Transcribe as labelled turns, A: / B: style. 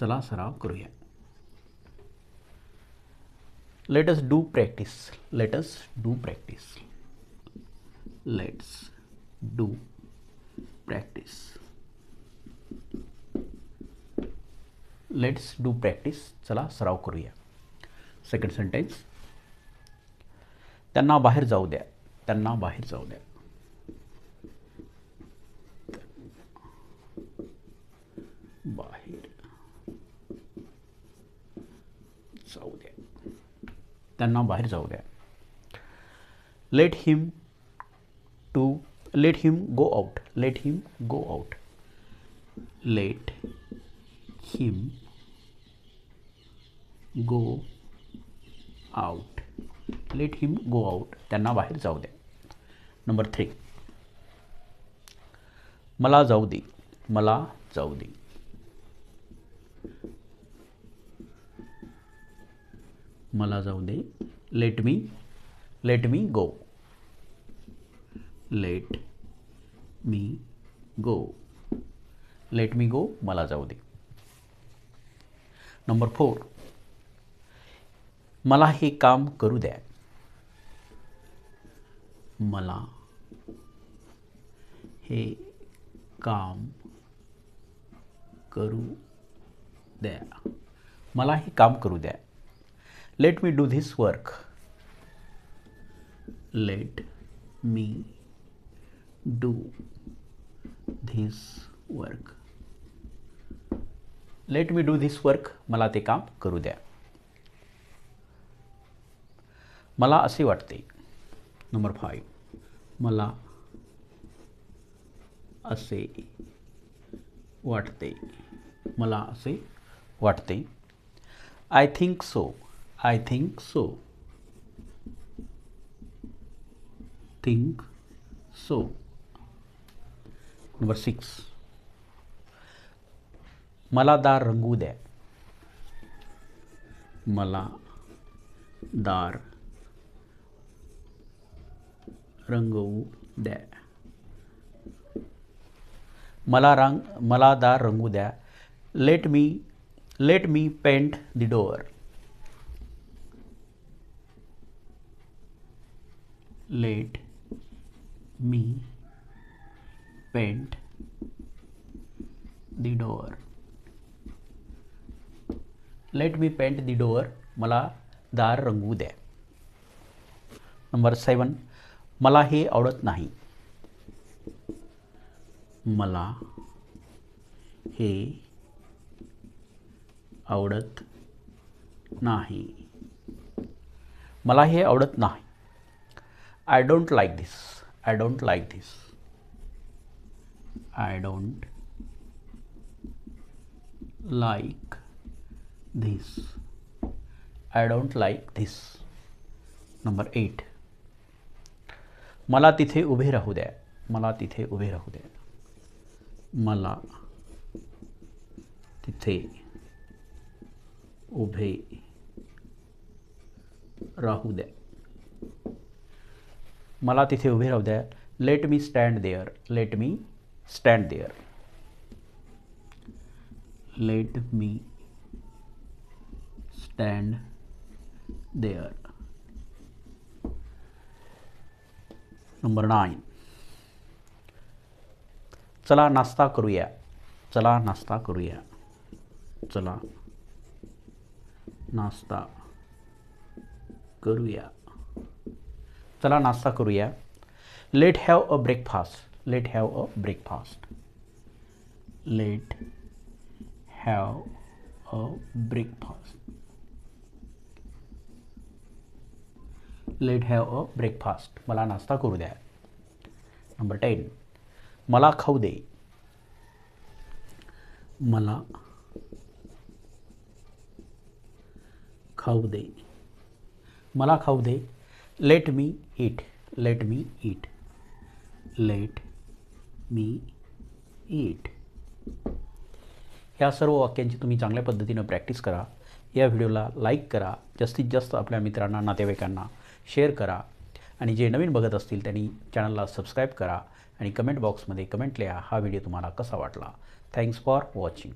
A: चला सराव करूया। Let us do practice let us do practice let's do practice let's do practice चला सराव करूया। सेकंड सेंटेन्स त्यांना बाहेर जाऊ द्या. त्यांना बाहेर जाऊ द्या बाहेर जाऊ द्या बाहेर जाऊ द्या let him to let him go out let him go out let him go out let him go out त्यांना बाहेर जाऊ द्या नंबर थ्री मला जाऊ दे. मला जाऊ दे. मला जाऊ दे. Let me let me go let me go let me go मला जाऊ दे. नंबर फोर मला हे काम करू द्या. मला हे काम करू द्या. मला हे काम करू द्या. Let me do this work let me do this work let me do this work मला ते काम करू द्या. मला असे वाटते. नंबर फाईव्ह मला असे वाटते. मला असे वाटते. I think so I think so think so number six मला दार रंगू द्या मला दार रंगवू द्या मला रंग मला दार रंगू द्या let me let me paint the door let me paint the door. Let me paint the door मला दार रंगवू द्या. नंबर सेवन मला हे आवडत नाही. मला हे आवडत नाही. मला हे आवडत नाही. I don't like this I don't like this I don't like this I don't like this number eight मला तिथे उभे राहू द्या. मला तिथे उभे राहू द्या. मला तिथे उभे राहू द्या. मला तिथे उभे राहू द्या. Let me stand there let me stand there let me stand there number nine चला नाश्ता करूया. चला नाश्ता करूया. चला नाश्ता करूया. चला नाश्ता करूया। Let have a breakfast let have a breakfast let have a breakfast let have a breakfast मला नाश्ता करू द्या. नंबर टेन मला खाऊ दे. मला खाऊ दे. मला खाऊ दे. Let me eat let me eat let me eat ह्या सर्व वाक्यांची तुम्ही चांगल्या पद्धतीनं प्रॅक्टिस करा. या व्हिडिओला लाईक करा. जास्तीत जास्त आपल्या मित्रांना नातेवाईकांना शेअर करा. आणि जे नवीन बघत असतील त्यांनी चॅनलला सबस्क्राईब करा. आणि कमेंट बॉक्समध्ये कमेंट लिहा. हा व्हिडिओ तुम्हाला कसा वाटला? Thanks for watching